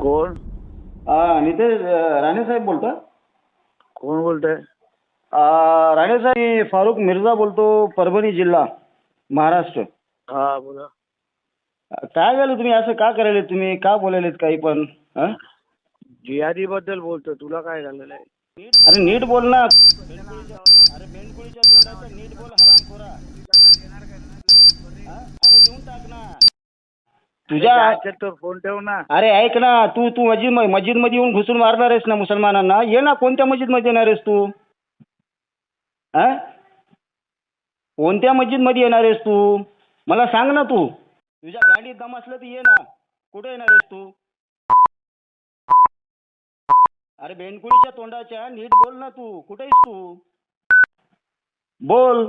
कोण? आ, नितेश अ, राणे साहेब बोलता कोण बोलतंय? आ, राणे साहेब मी फारुख मिर्झा बोलतो परभणी जिल्हा महाराष्ट्र. हा बोला. अ, काय झालं तुम्ही? असं का करायले तुम्ही? का बोलायलेत काही पण? हं? जिहादी बद्दल बोलतो तुला काय झालेलं आहे? अरे नीट बोल ना. अरे बेंडकुळीच्या तोंडाचा नीट बोल हरामखोरा. हा? अरे देऊन टाक ना. तुझ्या तर फोन ठेव ना. अरे ऐक ना तू तू मस्जिद मस्जिदमध्ये येऊन घुसून मारणार आहेस ना मुसलमानांना. ये ना कोणत्या मस्जिदमध्ये येणार आहेस तू? हा? कोणत्या मस्जिदमध्ये येणार आहेस तू? मला सांग ना तू. तुझ्या गाडीत दम असलं तर ये ना. कुठे येणार आहेस तू? अरे बेंडकुळीच्या तोंडाच्या नीट बोल ना तू. कुठे आहेस तू? बोल.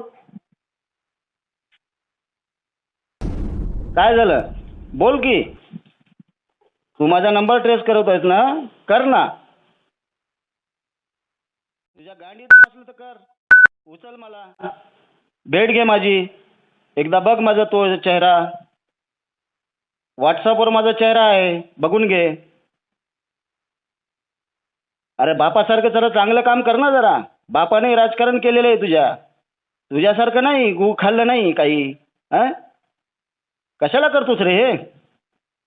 काय झालं? बोल की. तू माझा नंबर ट्रेस करत आहेस ना? कर ना. तुझ्या गाडी असलं तर कर. उचल मला. भेट घे माझी. एकदा बघ माझा तो चेहरा. व्हॉट्सअपवर माझा चेहरा आहे. बघून घे. अरे बापासारखं जरा चांगलं काम कर ना जरा. बापाने राजकारण केलेलं आहे तुझ्या. तुझ्यासारखं नाही गु खाल्लं नाही काही. हां? कशाला करतोस रे हे?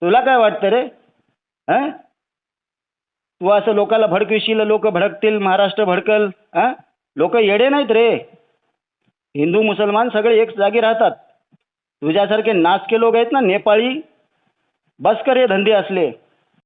तुला काय वाटतं रे? हां? तू असं लोकाला भडकविशील लोक भडकतील महाराष्ट्र भडकल हां? लोक येडे नाहीत रे. हिंदू मुसलमान सगळे एक जागी राहतात. तुझ्यासारखे नाचके लोक आहेत ना नेपाळी? बस कर हे धंदे असले.